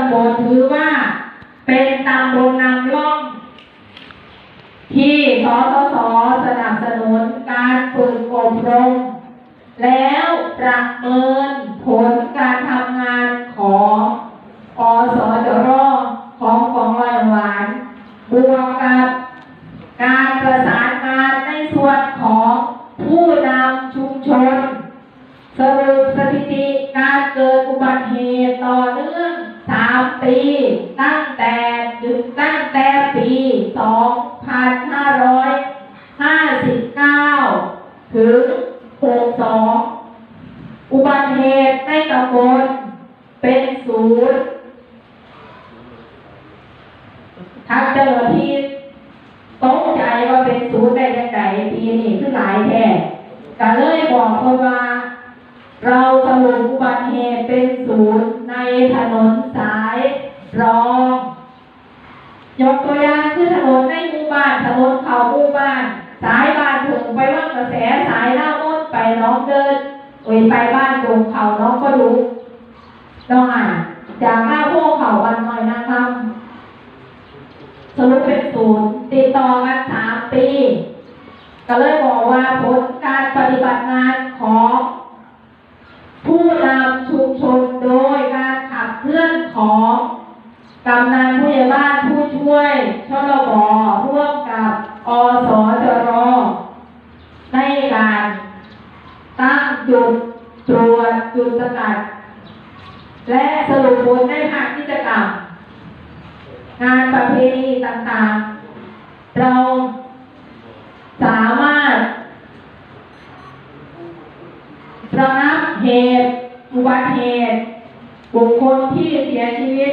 ำบลถือว่า เป็นตำบลนำร่อง ที่สสสสนับสนุนการฝึกอบรม แล้วประเมินผลการทำงานของอสจรของกองร้อยหวานบวกกับการประสานงานในส่วนของผู้นำชุมชนสรุป 3ปีตั้งแต่ถึงตั้งแต่ปี 2559 ถึง 62 อุบัติเหตุในตำบลเป็นศูนย์ทางเจ้าหน้าที่ตกใจว่าเป็นศูนย์ได้ยังไงปีนี้ขึ้นหลายแท้ก็เลยบอกเพิ่นว่าเราสรุปอุบัติเหตุเป็นศูนย์ในถนนสาย รองยกตัวอย่างคือถนนในหมู่บ้านถนนเขาหมู่บ้าน สายบ้านถึงไปว่างกระแสสายหน้ามดไปน้องเดินโอยไปบ้านตรงเขาน้องก็รู้น้องอ่านจากหน้าพวกเขาวันหน่อยนะครับสรุปเป็นศูนย์ติดต่อกันสามปี ก็เลยบอกว่าผลการปฏิบัติงานของผู้นำชุมชนโดยการขับเคลื่อนของ กำนันผู้ใหญ่บ้านผู้ช่วยชลบร่วมกับอสจรในการตั้งจุดตรวจจุดสกัด และสรุปผลในภาคกิจกรรมงานประเพณีต่างๆ เราสามารถระงับเหตุอุบัติเหตุ บุคคลที่เสียชีวิต